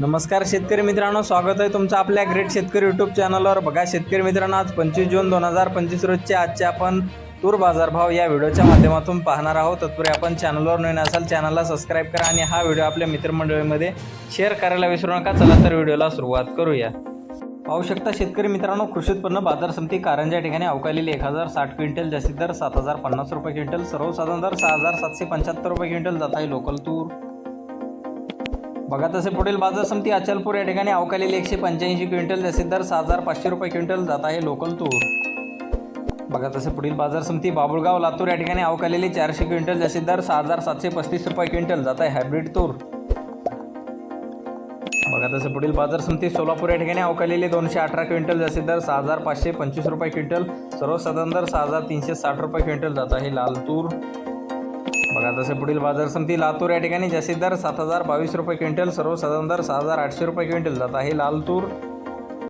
नमस्कार शेतकरी मित्रांनो स्वागत आहे तुमचं आपल्या ग्रेट शेतकरी यूट्यूब चॅनलवर बघा शेतकरी मित्रांनो आज पंचवीस जून दोन हजार पंचवीस रोजचे आजचे आपण तूर बाजारभाव या व्हिडिओच्या माध्यमातून पाहणार आहोत. तत्पूर्वी आपण चॅनलवर नवीन असाल चॅनलला सबस्क्राईब करा आणि हा व्हिडिओ आपल्या मित्रमंडळीमध्ये शेअर करायला विसरू नका. चला तर व्हिडिओला सुरुवात करूया. पाहू शकता शेतकरी मित्रांनो कृषी उत्पन्न बाजार समिती कारंजा ठिकाणी अवकालेली एक हजार साठ क्विंटल जास्तीत दर सात हजार पन्नास रुपये क्विंटल सर्वसाधारण दर सहा हजार सातशे पंच्याहत्तर रुपये क्विंटल जात आहे लोकल तूर. बघा तसे पुढील बाजार समिती अचलपूर या ठिकाणी अवकालेली एकशे पंच्याऐंशी क्विंटल जास्तीत दर सहा हजार पाचशे रुपये क्विंटल जात आहे लोकल तूर. बघा तसे पुढील बाजार समिती बाबुळगाव लातूर या ठिकाणी अवकालेली चारशे क्विंटल जास्तीत दर सहा हजार सातशे पस्तीस रुपये क्विंटल जात आहे हायब्रिड तूर. बघा तसं पुढील बाजार समिती सोलापूर या ठिकाणी अवकालेली दोनशे अठरा क्विंटल जास्तीत दर सहा हजार पाचशे पंचवीस रुपये क्विंटल सर्वसाधारण दर सहा हजार तीनशे साठ रुपये क्विंटल जात आहे लाल तूर. बघा तसे पुढील बाजार समिती लातूर या ठिकाणी जास्तीत दर सात हजार बावीस रुपये क्विंटल सर्वसाधारण दर सहा हजार आठशे रुपये क्विंटल जात आहे. लालतूर